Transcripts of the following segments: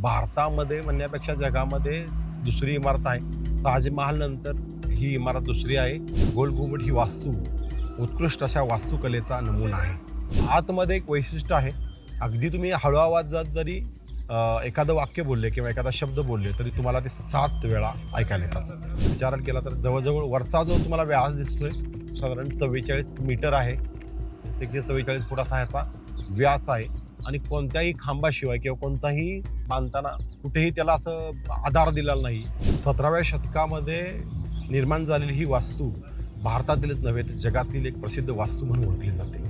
भारतामध्ये म्हणण्यापेक्षा जगामध्ये दुसरी इमारत आहे. ताजमहाल नंतर ही इमारत दुसरी आहे. गोलघुमट ही वास्तू उत्कृष्ट अशा वास्तुकलेचा नमुना आहे. आतमध्ये एक वैशिष्ट्य आहे. अगदी तुम्ही हळू आवाजात जरी एखादं वाक्य बोलले किंवा एखादा शब्द बोलले तरी तुम्हाला ते सात वेळा ऐकायला येतात. विचार केला तर जवळजवळ वरचा जो तुम्हाला व्यास दिसतोय साधारण चव्वेचाळीस मीटर आहे. एकशे चव्वेचाळीस फुटाचा ह्याचा व्यास आहे. आणि कोणत्याही खांबाशिवाय किंवा कोणताही बांधताना कुठेही त्याला असं आधार दिलेला नाही. सतराव्या शतकामध्ये निर्माण झालेली ही वास्तू भारतातीलच नव्हे तर जगातील एक प्रसिद्ध वास्तू म्हणून ओळखली जाते.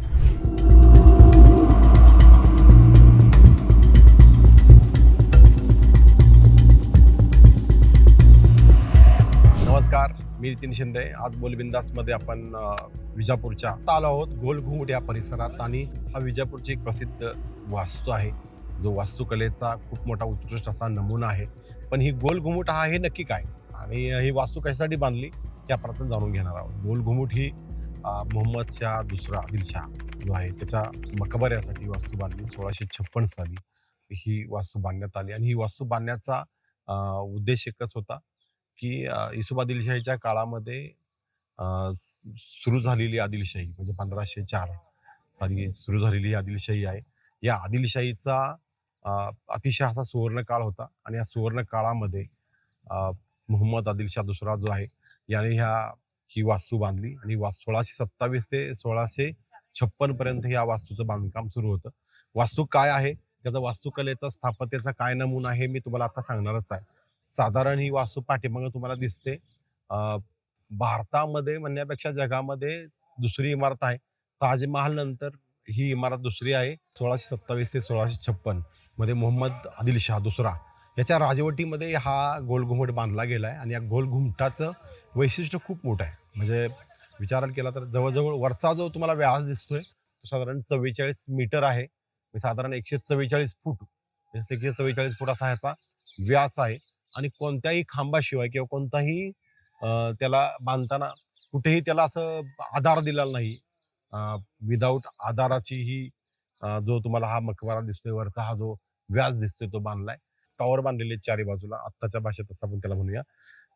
नमस्कार. मी नितीन शिंदे. आज बोलबिंदासमध्ये आपण विजापूरच्या आता आलो आहोत. गोलघुमट या परिसरात आणि हा विजापूरची एक प्रसिद्ध वास्तू आहे. जो वास्तुकलेचा खूप मोठा उत्कृष्ट असा नमुना आहे. पण ही गोलघुमट हा हे नक्की काय? आणि ही वास्तू कशासाठी बांधली? हे आपण आता जाणून घेणार आहोत. गोलघुमट ही मोहम्मद शाह दुसरा आदिलशाह जो आहे त्याच्या मकबऱ्यासाठी वास्तू बांधली. सोळाशे छप्पन साली ही वास्तू बांधण्यात आली. आणि ही वास्तू बांधण्याचा उद्देश एकच होता. की अ, युसुफ आदिलशाहीच्या काळामध्ये सुरू झालेली आदिलशाही म्हणजे पंधराशे चार साली सुरू झालेली ही आदिलशाही आहे. या आदिलशाहीचा अतिशय असा सुवर्ण काळ होता आणि या सुवर्ण काळामध्ये मोहम्मद मुहम्मद आदिलशाह दुसरा जो आहे याने ह्या ही वास्तू बांधली आणि वा सोळाशे सत्तावीस ते सोळाशे छप्पन पर्यंत या वास्तूचं बांधकाम सुरू होतं. वास्तू काय आहे? त्याचा वास्तुकलेचा स्थापत्याचा काय नमुना आहे मी तुम्हाला आता सांगणारच आहे. साधारण ही वास्तू पाठीमागं तुम्हाला दिसते. भारतामध्ये म्हणण्यापेक्षा जगामध्ये दुसरी इमारत आहे. ताजमहाल नंतर ही इमारत दुसरी आहे. सोळाशे सत्तावीस ते सोळाशे छप्पनमध्ये मोहम्मद आदिलशाह दुसरा. याच्या राजवटीमध्ये हा गोलघुमट बांधला गेला आहे आणि या गोलघुमटाचं वैशिष्ट्य खूप मोठं आहे. म्हणजे विचार केला तर जवळजवळ वरचा जो तुम्हाला व्यास दिसतोय तो साधारण चव्वेचाळीस मीटर आहे. म्हणजे साधारण एकशे चव्वेचाळीस फूट एकशे चव्वेचाळीस फूट असा ह्याचा व्यास आहे. आणि कोणत्याही खांबाशिवाय किंवा कोणताही त्याला बांधताना कुठेही त्याला असं आधार दिलेला नाही. विदाऊट आधाराची ही जो तुम्हाला हा मकबरा दिसतोय वरचा हा जो व्याज दिसतोय तो बांधलाय. टॉवर बांधलेले चारी बाजूला. आत्ताच्या भाषेत असं आपण त्याला म्हणूया.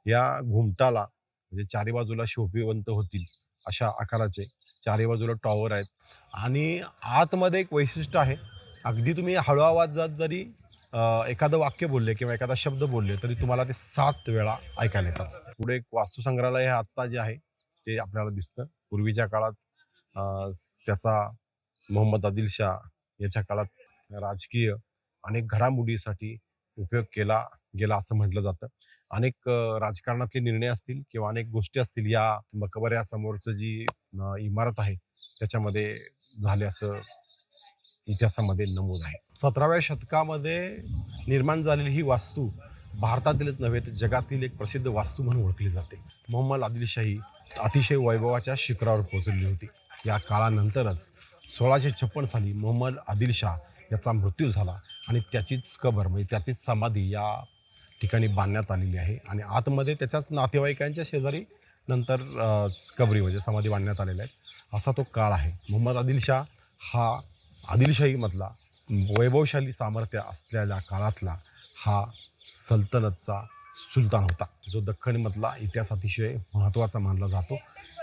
या घुमटाला म्हणजे चारी बाजूला शोभिवंत होतील अशा आकाराचे चारी बाजूला टॉवर आहेत. आणि आतमध्ये एक वैशिष्ट्य आहे. अगदी तुम्ही हळू आवाजात जरी एखादं वाक्य बोलले किंवा एखादा शब्द बोलले तरी तुम्हाला ते सात वेळा ऐकायला येतात. पुढे एक वास्तुसंग्रहालय हे आत्ता जे आहे ते आपल्याला दिसतं. पूर्वीच्या काळात त्याचा मोहम्मद आदिलशाह याच्या काळात राजकीय अनेक घडामोडीसाठी उपयोग केला गेला असं म्हटलं जातं. अनेक राजकारणातले निर्णय असतील किंवा अनेक गोष्टी असतील या मकबऱ्यासमोरचं जी इमारत आहे त्याच्यामध्ये झाले असं इतिहासामध्ये नमूद आहे. सतराव्या शतकामध्ये निर्माण झालेली ही वास्तू भारतातीलच नव्हे तर जगातील एक प्रसिद्ध वास्तू म्हणून ओळखली जाते. मोहम्मद आदिलशाही अतिशय वैभवाच्या शिखरावर पोहोचलेली होती. या काळानंतरच सोळाशे छप्पन साली मोहम्मद आदिलशाह याचा मृत्यू झाला आणि त्याचीच कबर म्हणजे त्याचीच समाधी या ठिकाणी बांधण्यात आलेली आहे आणि आतमध्ये त्याच्याच नातेवाईकांच्या शेजारी नंतर कबरी म्हणजे समाधी बांधण्यात आलेल्या आहेत. असा तो काळ आहे. मोहम्मद आदिलशाह हा आदिलशाहीमधला वैभवशाली सामर्थ्य असलेल्या काळातला हा सल्तनतचा सुलतान होता. जो दख्खणमधला इतिहास अतिशय महत्त्वाचा मानला जातो.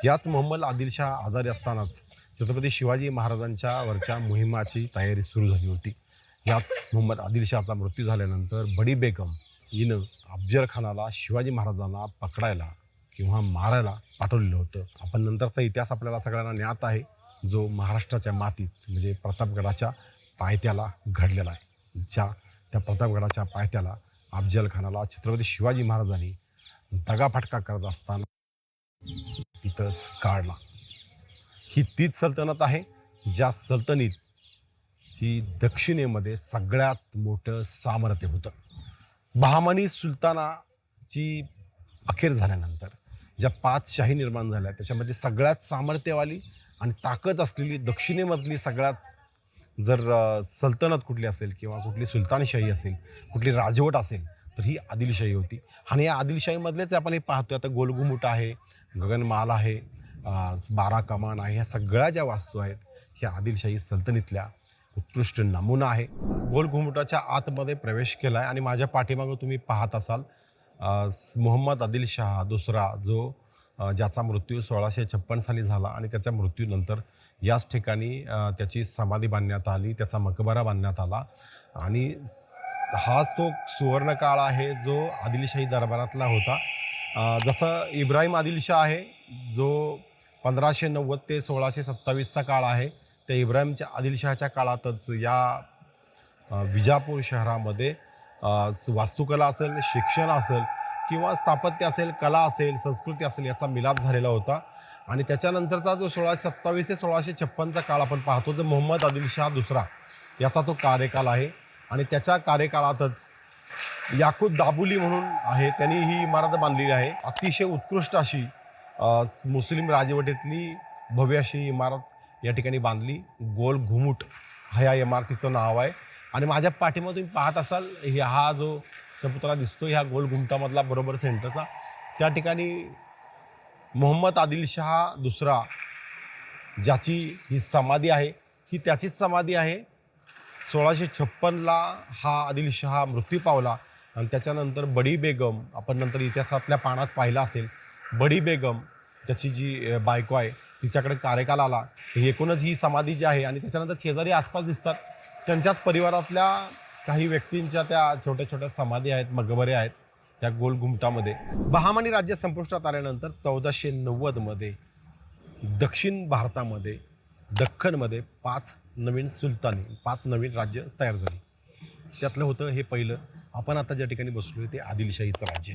याच मोहम्मद आदिलशाह आजारी असतानाच छत्रपती शिवाजी महाराजांच्या वरच्या मोहिमाची तयारी सुरू झाली होती. याच मोहम्मद आदिलशाहचा मृत्यू झाल्यानंतर बडी बेगम हिनं अफजल खानाला शिवाजी महाराजांना पकडायला किंवा मारायला पाठवलेलं होतं. आपण नंतरचा इतिहास आपल्याला सगळ्यांना ज्ञात आहे. जो महाराष्ट्राच्या मातीत म्हणजे प्रतापगडाच्या पायथ्याला घडलेला आहे. ज्या त्या प्रतापगडाच्या पायथ्याला अफजलखानाला छत्रपती शिवाजी महाराजांनी दगाफटका करत असताना तिथंच काढला. ही तीच सल्तनत आहे ज्या सल्तनीत जी दक्षिणेमध्ये सगळ्यात मोठं सामर्थ्य होतं. बहामनी सुलतानाची अखेर झाल्यानंतर ज्या पाच शाही निर्माण झाल्या त्याच्यामध्ये सगळ्यात सामर्थ्यवाली आणि ताकद असलेली दक्षिणेमधली सगळ्यात जर सल्तनत कुठली असेल किंवा कुठली सुलतानशाही असेल कुठली राजवट असेल तर ही आदिलशाही होती. आणि या आदिलशाहीमधलेच आपण हे पाहतो आता गोलगुमुट आहे गगनमाल आहे बारा कमान आहे ह्या सगळ्या ज्या वास्तू आहेत ह्या आदिलशाही सल्तनीतल्या उत्कृष्ट नमुना आहे. गोलघुमटाच्या आतमध्ये प्रवेश केला आहे आणि माझ्या पाठीमागं तुम्ही पाहत असाल मोहम्मद आदिल दुसरा जो ज्याचा मृत्यू सोळाशे छप्पन साली झाला आणि त्याच्या मृत्यूनंतर याच ठिकाणी त्याची समाधी बांधण्यात आली त्याचा मकबरा बांधण्यात आला. आणि हाच तो सुवर्णकाळ आहे जो आदिलशाही दरबारातला होता. जसं इब्राहिम आदिलशाह आहे जो पंधराशे नव्वद ते सोळाशे सत्तावीसचा काळ आहे त्या इब्राहिमच्या आदिलशहाच्या काळातच या विजापूर शहरामध्ये वास्तुकला असेल शिक्षण असेल किंवा स्थापत्य असेल कला असेल संस्कृती असेल याचा मिलाप झालेला होता. आणि त्याच्यानंतरचा जो सोळाशे सत्तावीस ते सोळाशे छप्पनचा काळ आपण पाहतो जो मोहम्मद आदिलशाह दुसरा याचा तो कार्यकाल आहे. आणि त्याच्या कार्यकाळातच याकूब दाबुली म्हणून आहे त्यांनी ही इमारत बांधलेली आहे. अतिशय उत्कृष्ट अशी मुस्लिम राजवटीतली भव्य अशी इमारत या ठिकाणी बांधली. गोल घुमुट हा या इमारतीचं नाव आहे. आणि माझ्या पाठीमध्ये तुम्ही पाहत असाल हा जो चपुतरा दिसतो ह्या गोल घुमटामधला बरोबर सेंटरचा. त्या ठिकाणी मोहम्मद आदिल शहा दुसरा ज्याची ही समाधी आहे. ही त्याचीच समाधी आहे. सोळाशे छप्पनला हा आदिलशहा मृत्यू पावला आणि त्याच्यानंतर बडी बेगम आपण नंतर इतिहासातल्या पानात पाहिला असेल बडी बेगम त्याची जी बायको आहे तिच्याकडे कार्यकाल आला. एकूणच ही समाधी जी आहे आणि त्याच्यानंतर शेजारी आसपास दिसतात. त्यांच्याच परिवारातल्या काही व्यक्तींच्या त्या छोट्या छोट्या समाधी आहेत मगबरे आहेत त्या गोल घुमटामध्ये. बहामानी राज्य संपुष्टात आल्यानंतर चौदाशे नव्वदमध्ये दक्षिण भारतामध्ये दख्खनमध्ये पाच नवीन सुलतानी पाच नवीन राज्य तयार झाली. त्यातलं होतं हे पहिलं. आपण आता ज्या ठिकाणी बसलो आहे ते आदिलशाहीचं राज्य.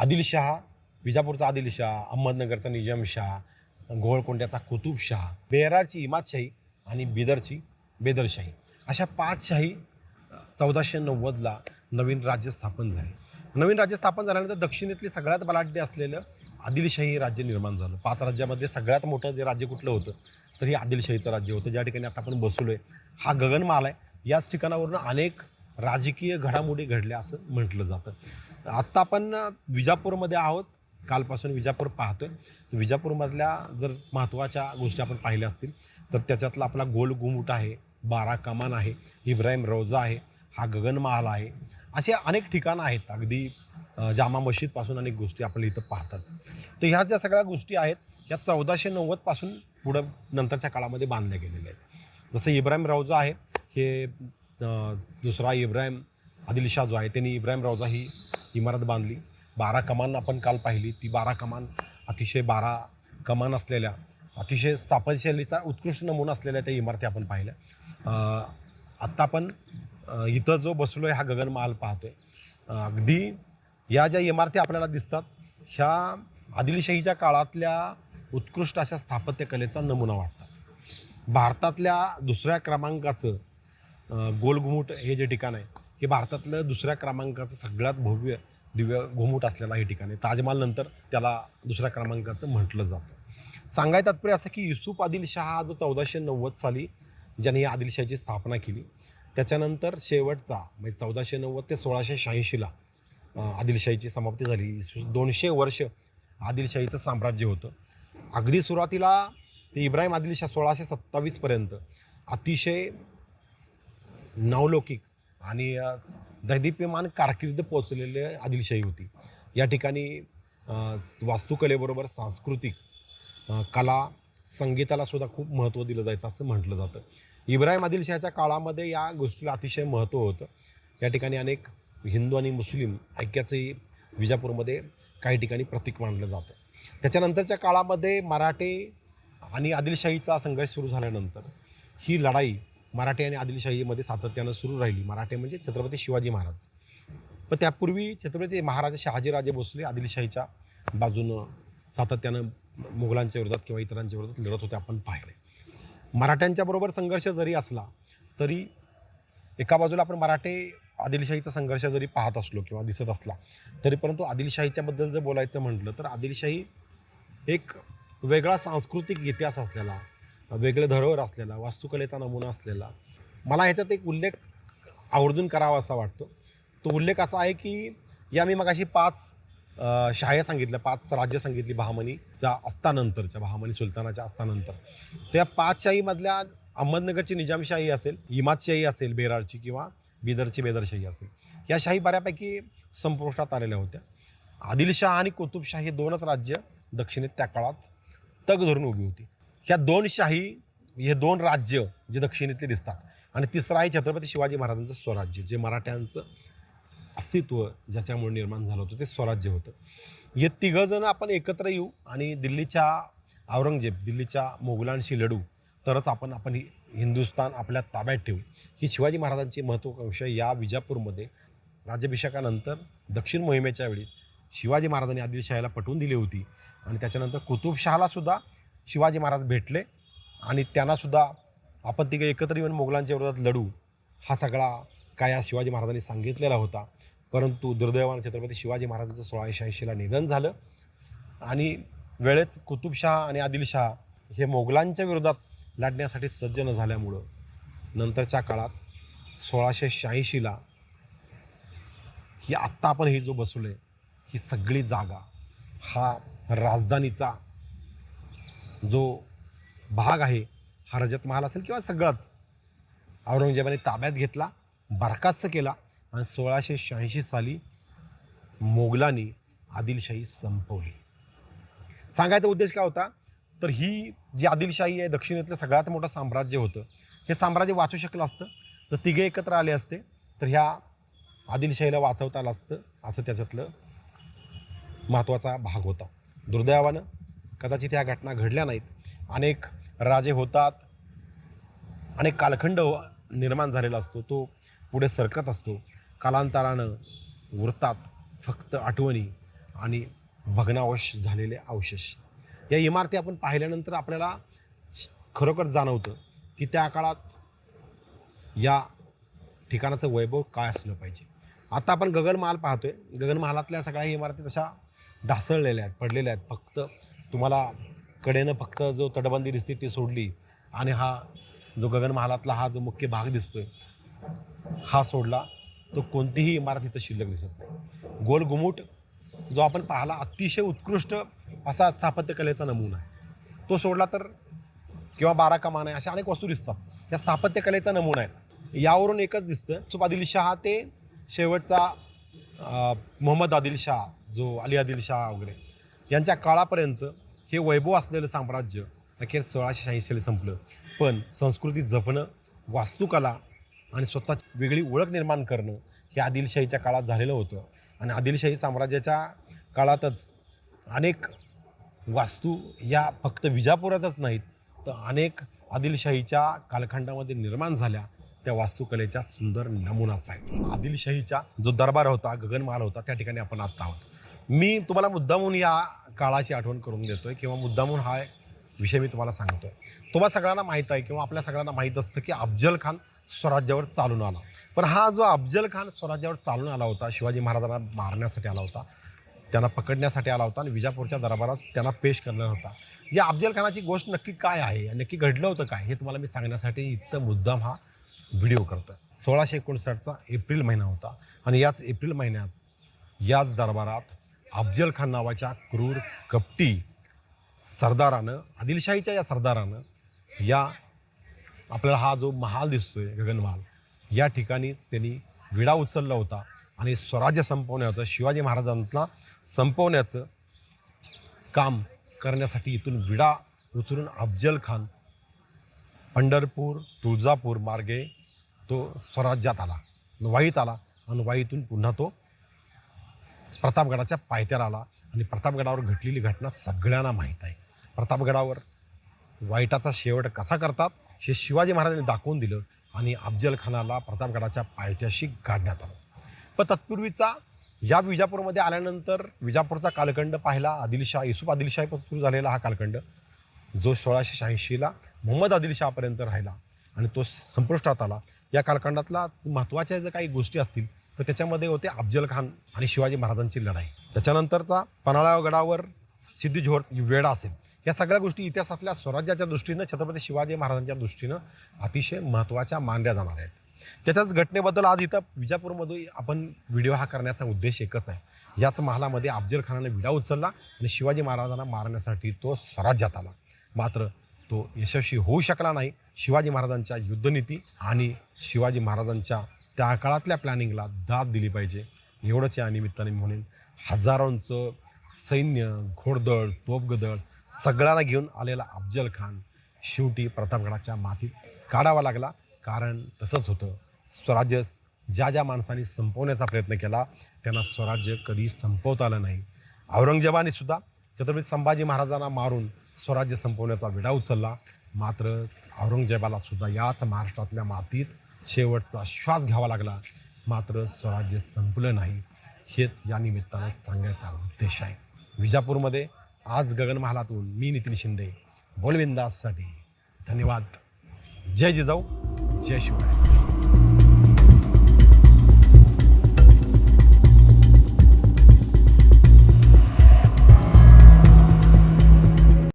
आदिलशहा विजापूरचा आदिलशाह अहमदनगरचा निजामशाह गोळकोंड्याचा कुतुबशाह बेरारची इमादशाही आणि बिदरची बेदरशाही. अशा पाच शाही चौदाशे नव्वदला नवीन राज्य स्थापन झाले. नवीन राज्य स्थापन झाल्यानंतर दक्षिणेतली सगळ्यात बलाढ्य असलेलं आदिलशाही राज्य निर्माण झालं. पाच राज्यामध्ये सगळ्यात मोठं जे राज्य कुठलं होतं तर हे आदिलशाहीचं राज्य होतं. ज्या ठिकाणी आता आपण बसलो आहे हा गगनमाल आहे. याच ठिकाणावरून अनेक राजकीय घडामोडी घडल्या असं म्हटलं जातं. आत्ता आपण विजापूरमध्ये आहोत. कालपासून विजापूर पाहतोय. विजापूरमधल्या जर महत्त्वाच्या गोष्टी आपण पाहिल्या असतील तर त्याच्यातला आपला गोल गुमुट आहे बारा कमान आहे इब्राहिम रौजा आहे हा गगनमहाल आहे. असे अनेक ठिकाणं आहेत. अगदी जामा मशीदपासून अनेक गोष्टी आपल्याला इथं पाहतात. तर ह्या ज्या सगळ्या गोष्टी आहेत ह्या चौदाशे नव्वदपासून पुढं नंतरच्या काळामध्ये बांधल्या गेलेल्या आहेत. जसं इब्राहिम रावजा आहे हे दुसरा इब्राहिम आदिलशाह जो आहे त्यांनी इब्राहिम रावजा ही इमारत बांधली. बारा कमान आपण काल पाहिली. ती बारा कमान अतिशय बारा कमान असलेल्या अतिशय स्थापनशैलीचा उत्कृष्ट नमुना असलेल्या त्या इमारती आपण पाहिल्या. आत्ता आपण इथं जो बसलो आहे हा गगनमहाल पाहतोय. अगदी या ज्या इमारती आपल्याला दिसतात ह्या आदिलशाहीच्या काळातल्या उत्कृष्ट अशा स्थापत्यकलेचा नमुना वाटतात. भारतातल्या दुसऱ्या क्रमांकाचं गोलघुमूट हे जे ठिकाण आहे हे भारतातलं दुसऱ्या क्रमांकाचं सगळ्यात भव्य दिव्य घुमूट असलेलं हे ठिकाण आहे. ताजमहाल नंतर त्याला दुसऱ्या क्रमांकाचं म्हटलं जातं. सांगाय तात्पर्य असं की युसुफ आदिलशाह हा जो चौदाशे नव्वद साली ज्याने या आदिलशाहीची स्थापना केली त्याच्यानंतर शेवटचा म्हणजे चौदाशे नव्वद ते सोळाशे शहाऐंशीला आदिलशाहीची समाप्ती झाली. दोनशे वर्ष आदिलशाहीचं साम्राज्य होतं. अगदी सुरुवातीला ते इब्राहिम आदिलशाह सोळाशे सत्तावीसपर्यंत अतिशय नवलौकिक आणि अ, दैदिप्यमान कारकीर्द पोचलेले आदिलशाही होती. या ठिकाणी वास्तुकलेबरोबर सांस्कृतिक कला संगीताला सुद्धा खूप महत्त्व दिलं जायचं असं म्हटलं जातं. इब्राहिम आदिलशाहच्या काळामध्ये या गोष्टीला अतिशय महत्त्व होतं. या ठिकाणी अनेक हिंदू आणि मुस्लिम ऐक्याचंही विजापूरमध्ये काही ठिकाणी प्रतीक मानलं जातं. त्याच्यानंतरच्या काळामध्ये मराठे आणि आदिलशाहीचा संघर्ष सुरू झाल्यानंतर ही लढाई मराठे आणि आदिलशाहीमध्ये सातत्यानं सुरू राहिली. मराठे म्हणजे छत्रपती शिवाजी महाराज. पण त्यापूर्वी छत्रपती महाराज शहाजीराजे भोसले आदिलशाहीच्या बाजूनं सातत्यानं मुघलांच्या विरोधात किंवा इतरांच्या विरोधात लढत होते आपण पाहिले. मराठ्यांच्या बरोबर संघर्ष जरी असला तरी एका बाजूला आपण मराठे आदिलशाहीचा संघर्ष जरी पाहत असलो किंवा दिसत असला तरी परंतु आदिलशाहीच्याबद्दल जर बोलायचं म्हटलं तर आदिलशाही एक वेगळा सांस्कृतिक इतिहास असलेला वेगळे धरोहर असलेला वास्तुकलेचा नमुना असलेला मला ह्याच्यात एक उल्लेख आवर्जून करावा असा वाटतो. तो उल्लेख असा आहे की या मी मगाशी पाच शाह्या सांगितल्या पाच राज्य सांगितली बहामनीच्या अस्तानंतरच्या बहामनी सुलतानाच्या असतानंतर त्या पाच शाहीमधल्या अहमदनगरची निजामशाही असेल इमादशाही असेल बेरारची किंवा बिदरची बेदरशाही असेल या शाही बऱ्यापैकी संपुष्टात आलेल्या होत्या. आदिलशाह आणि कुतुबशाह हे दोनच राज्य दक्षिणेत त्या काळात तग धरून उभी होती. ह्या दोन शाही हे दोन राज्य जे दक्षिणेतले दिसतात. आणि तिसरं आहे छत्रपती शिवाजी महाराजांचं स्वराज्य जे मराठ्यांचं अस्तित्व ज्याच्यामुळे निर्माण झालं होतं ते स्वराज्य होतं. हे तिघंजण आपण एकत्र येऊ आणि दिल्लीच्या औरंगजेब दिल्लीच्या मोगलांशी लढू तरच आपण आपण ही हिंदुस्थान आपल्या ताब्यात ठेवू. ही शिवाजी महाराजांची महत्त्वाकांक्षा या विजापूरमध्ये राज्याभिषेकानंतर दक्षिण मोहिमेच्या वेळी शिवाजी महाराजांनी आदिलशाहला पटवून दिली होती आणि त्याच्यानंतर कुतुबशहालासुद्धा शिवाजी महाराज भेटले आणि त्यांनासुद्धा आपण तिघे एकत्र येऊन मोगलांच्या विरोधात लढू हा सगळा काय या शिवाजी महाराजांनी सांगितलेला होता. परंतु दुर्दैवानं छत्रपती शिवाजी महाराजांचं सोळाशे ऐंशीला निधन झालं. आणि वेळेच कुतुबशाह आणि आदिलशाह हे मोगलांच्या विरोधात लढण्यासाठी सज्ज न झाल्यामुळं नंतरच्या काळात सोळाशे शहाऐंशीला ही आत्ता आपण ही जो बसलो आहे ही सगळी जागा हा राजधानीचा जो भाग आहे हा रजत महाल असेल किंवा सगळाच औरंगजेबाने ताब्यात घेतला बरखास्त केला आणि सोळाशे शहाऐंशी साली मोगलांनी आदिलशाही संपवली. सांगायचा उद्देश काय होता? तर ही जी आदिलशाही आहे दक्षिणेतलं सगळ्यात मोठं साम्राज्य होतं. हे साम्राज्य वाचू शकलं असतं. तर तिघे एकत्र आले असते. तर ह्या आदिलशाहीला वाचवता आलं असतं. असं त्याच्यातलं महत्त्वाचा भाग होता. दुर्दैवानं कदाचित ह्या घटना घडल्या नाहीत. अनेक राजे होतात. अनेक कालखंड निर्माण झालेला असतो. तो पुढे सरकत असतो. कालांतरानं उरतात फक्त आठवणी आणि भग्नावश झालेले अवशेष. या इमारती आपण पाहिल्यानंतर आपल्याला खरोखर जाणवतं की त्या काळात या ठिकाणाचं वैभव काय असलं पाहिजे. आता आपण गगनमहाल पाहतोय. गगनमहालातल्या सगळ्या इमारती तशा ढासळलेल्या आहेत पडलेल्या आहेत. फक्त तुम्हाला कडेनं फक्त जो तटबंदी दिसते ती सोडली आणि हा जो गगनमहालातला हा जो मुख्य भाग दिसतोय हा सोडला. तो कोणतीही इमारत इथं शिल्लक दिसत नाही. गोलघुमूट जो आपण पाहिला अतिशय उत्कृष्ट असा स्थापत्यकलेचा नमुना आहे. तो सोडला तर किंवा बारा कमान आहे अशा अनेक वस्तू दिसतात. या स्थापत्यकलेचा नमुना आहे. यावरून एकच दिसतं युसुफ आदिलशाह ते शेवटचा मोहम्मद आदिलशाह जो अली आदिलशाह वगैरे यांच्या काळापर्यंत हे वैभव असलेलं साम्राज्य अखेर सोळाशे शहाऐंशीला संपलं. पण संस्कृती जपणं वास्तुकला आणि स्वतःची वेगळी ओळख निर्माण करणं हे आदिलशाहीच्या काळात झालेलं होतं. आणि आदिलशाही साम्राज्याच्या काळातच अनेक वास्तू या फक्त विजापुरातच नाहीत तर अनेक आदिलशाहीच्या कालखंडामध्ये निर्माण झाल्या त्या वास्तुकलेच्या सुंदर नमुनाच आहे आदिलशाहीचा जो दरबार होता गगनमहाल होता त्या ठिकाणी आपण आत्ता आहोत. मी तुम्हाला मुद्दामून या काळाची आठवण करून देतोय किंवा मुद्दामून हा विषय मी तुम्हाला सांगतोय. तुम्हाला सगळ्यांना माहीत आहे किंवा आपल्या सगळ्यांना माहीत असतं की अफजल खान स्वराज्यावर चालून आला. पण हा जो अफजल खान स्वराज्यावर चालून आला होता शिवाजी महाराजांना मारण्यासाठी आला होता त्यांना पकडण्यासाठी आला होता आणि विजापूरच्या दरबारात त्यांना पेश करणार होता. या अफजल खानाची गोष्ट नक्की काय आहे नक्की घडलं होतं काय हे तुम्हाला मी सांगण्यासाठी इथं मुद्दाम हा व्हिडिओ करतो सोळाशे एकोणसाठचा एप्रिल महिना होता आणि याच एप्रिल महिन्यात याच दरबारात अफजल खान नावाच्या क्रूर कपटी सरदारानं आदिलशाहीच्या या सरदारानं या आपल्याला हा जो महाल दिसतोय गगनमहाल या ठिकाणीच त्यांनी विडा उचलला होता आणि स्वराज्य संपवण्याचं शिवाजी महाराजांना संपवण्याचं काम करण्यासाठी इथून विडा उचलून अफजल खान पंढरपूर तुळजापूर मार्गे तो स्वराज्यात आला वाईत आला आणि वाईतून पुन्हा तो प्रतापगडाच्या पायथ्याला आला आणि प्रतापगडावर घडलेली घटना सगळ्यांना माहीत आहे. प्रतापगडावर वाईटाचा शेवट कसा करतात? हे शिवाजी महाराजांनी दाखवून दिलं आणि अफजलखानाला प्रतापगडाच्या पायथ्याशी गाडण्यात आलं. पण तत्पूर्वीचा या विजापूरमध्ये आल्यानंतर विजापूरचा कालखंड पाहिला. आदिलशाह युसुफ आदिलशाहीपासून सुरू झालेला हा कालखंड जो सोळाशे शहाऐंशीला मोहम्मद आदिलशाहपर्यंत राहिला आणि तो संपुष्टात आला. या कालखंडातला महत्त्वाच्या जर काही गोष्टी असतील तर त्याच्यामध्ये होते अफजल खान आणि शिवाजी महाराजांची लढाई. त्याच्यानंतरचा पन्हाळा गडावर सिद्धी जोहर वेढा असेल. या सगळ्या गोष्टी इतिहासातल्या स्वराज्याच्या दृष्टीनं छत्रपती शिवाजी महाराजांच्या दृष्टीनं अतिशय महत्त्वाच्या मानल्या जाणार आहेत. त्याच्याच घटनेबद्दल आज इथं विजापूरमध्ये आपण व्हिडिओ हा करण्याचा उद्देश एकच आहे. याच महालामध्ये अफजल खानाने विडा उचलला आणि शिवाजी महाराजांना मारण्यासाठी तो स्वराज्यात आला. मात्र तो यशस्वी होऊ शकला नाही. शिवाजी महाराजांच्या युद्धनीती आणि शिवाजी महाराजांच्या त्या काळातल्या प्लॅनिंगला दाद दिली पाहिजे. एवढंच या निमित्ताने म्हणेन हजारोंचं सैन्य घोडदळ तोफगदळ सगळ्यांना घेऊन आलेला अफजल खान शेवटी प्रतापगडाच्या मातीत काढावा लागला. कारण तसंच होतं. स्वराज्य ज्या ज्या माणसांनी संपवण्याचा प्रयत्न केला त्यांना स्वराज्य कधी संपवता आलं नाही. औरंगजेबाने सुद्धा छत्रपती संभाजी महाराजांना मारून स्वराज्य संपवण्याचा विडा उचलला. मात्र औरंगजेबाला सुद्धा याच महाराष्ट्रातल्या मातीत शेवटचा श्वास घ्यावा लागला. मात्र स्वराज्य संपलं नाही. हेच या निमित्तानं सांगायचा उद्देश आहे. विजापूरमध्ये आज गगनमहालातून मी नितीन शिंदे बोलविंदाससाठी धन्यवाद. जय जिजाऊ जय शिवराय.